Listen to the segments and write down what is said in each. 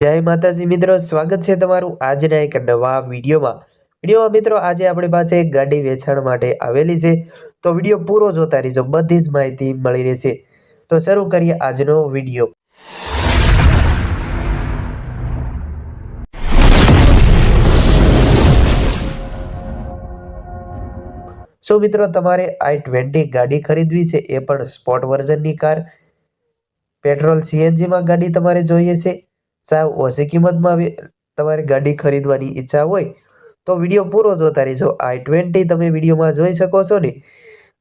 જય માતાજી મિત્રો, સ્વાગત છે તમારું આજના એક નવા વિડીયોમાં. વિડીયોમાં મિત્રો, આજે આપણી પાસે એક ગાડી વેચાણ માટે આવેલી છે. તો વીડિયો પૂરો જોતા રહીજો, બધી જ માહિતી મળી રહેશે. તો શરૂ કરીએ આજનો વીડિયો. સો મિત્રો, તમારે આઈ ટ્વેન્ટી ગાડી ખરીદવી છે? એ પણ સ્પોર્ટ વર્ઝનની કાર? પેટ્રોલ સીએનજીમાં ગાડી તમારે જોઈએ છે? સાવ ઓછી કિંમતમાં તમારી ગાડી ખરીદવાની ઈચ્છા હોય, તો વીડિયો પૂરો જોતા રહેજો. આઈ ટ્વેન્ટી તમે વિડીયોમાં જોઈ શકો છો ને,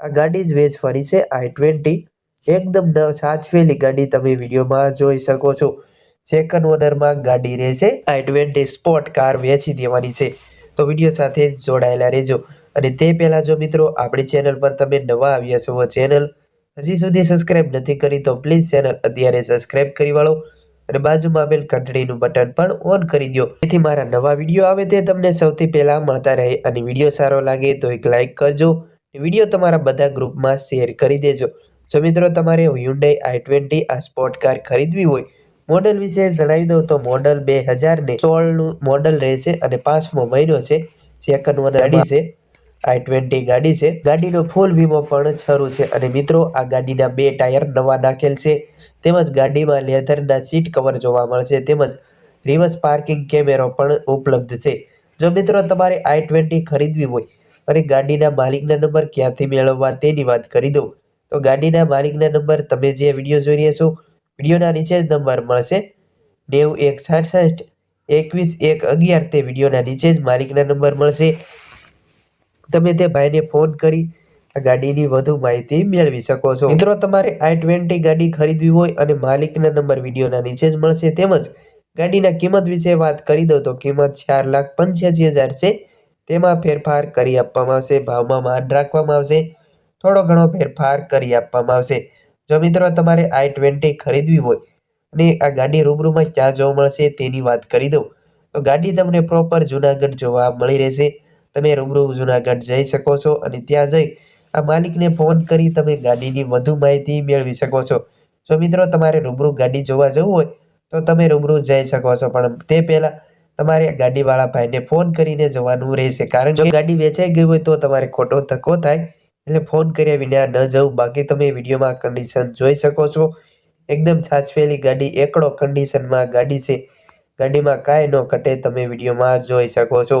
આ ગાડી જ વેચવાની છે. આઈ ટ્વેન્ટી એકદમ ન સાચવેલી ગાડી તમે વિડીયોમાં જોઈ શકો છો. સેકન્ડ ઓનરમાં ગાડી રહેશે આઈ ટ્વેન્ટી સ્પોર્ટ કાર વેચી દેવાની છે. તો વીડિયો સાથે જોડાયેલા રહેજો. અને તે પહેલાં જો મિત્રો, આપણી ચેનલ પર તમે નવા આવ્યા છો ચેનલ હજી સુધી સબસ્ક્રાઈબ નથી કરી, તો પ્લીઝ ચેનલ અત્યારે સબસ્ક્રાઇબ કરી વાળો. અને બાજુમાં આપેલ ઘંટડીનું બટન પણ ઓન કરી દો જેથી મારા નવા વીડિયો આવે તે તમને સૌથી પહેલાં મળતા રહે અને વીડિયો સારો લાગે તો એક લાઇક કરજો વીડિયો તમારા બધા ગ્રુપમાં શેર કરી દેજો. જો મિત્રો તમારે હ્યુન્ડાઈ આઈ ટ્વેન્ટી આ સ્પોર્ટ કાર ખરીદવી હોય, મોડલ વિશે જણાવી દઉં તો મોડલ બે હજારને સોળનું મોડલ રહેશે અને પાંચમો મહિનો છે. સેકન્ડ વન ગાડી છે. આઈ ટ્વેન્ટી ગાડી છે. ગાડીનો ફૂલ વીમો પણ શરૂ છે અને મિત્રો, આ ગાડીના બે ટાયર નવા નાખેલ છે. તેમજ ગાડીમાં લેધરના સીટ કવર જોવા મળશે, તેમજ રિવર્સ પાર્કિંગ કેમેરો પણ ઉપલબ્ધ છે. જો મિત્રો તમારે આઈ ટ્વેન્ટી ખરીદવી હોય અને ગાડીના માલિકના નંબર ક્યાંથી મેળવવા તેની વાત કરી દઉં, તો ગાડીના માલિકના નંબર તમે જે વીડિયો જોઈ રહ્યા છો, વિડીયોના નીચે જ નંબર મળશે. નેવું એક સાઠ એકવીસ એક અગિયાર તે વિડીયોના નીચે જ માલિકના નંબર મળશે. તમે તે ભાઈને ફોન કરી આ ગાડીની વધુ માહિતી મેળવી શકો છો. મિત્રો, તમારે આઈ ટ્વેન્ટી ગાડી ખરીદવી હોય અને માલિકના નંબર વિડીયોના નીચે જ મળશે તેમજ ગાડીના કિંમત વિશે વાત કરી દઉં તો કિંમત ચાર લાખ પંચ્યાસી હજાર છે. તેમાં ફેરફાર કરી આપવામાં આવશે, ભાવમાં માન રાખવામાં આવશે, થોડો ઘણો ફેરફાર કરી આપવામાં આવશે. જો મિત્રો, તમારે આઈ ટ્વેન્ટી ખરીદવી હોય અને આ ગાડી રૂબરૂમાં ક્યાં જોવા મળશે તેની વાત કરી દઉં. તો ગાડી તમને પ્રોપર જુનાગઢ જોવા મળી રહેશે. તમે રૂબરૂ જુનાગઢ જઈ શકો છો અને ત્યાં જઈ આ માલિકને ફોન કરી તમે ગાડીની વધુ માહિતી મેળવી શકો છો. જો મિત્રો તમારે રૂબરૂ ગાડી જોવા જવું હોય, તો તમે રૂબરૂ જઈ શકો છો. પણ તે પહેલાં તમારે ગાડીવાળા ભાઈને ફોન કરીને જવાનું રહેશે. કારણ કે ગાડી વેચાઈ ગઈ હોય તો તમારે ખોટો ધક્કો થાય, એટલે ફોન કર્યા વિના ન જવું. બાકી તમે વિડીયોમાં કન્ડિશન જોઈ શકો છો. એકદમ સાચવેલી ગાડી, એકડો કન્ડિશનમાં ગાડી છે. ગાડીમાં કાંઈ ન ઘટે, તમે વિડીયોમાં જોઈ શકો છો.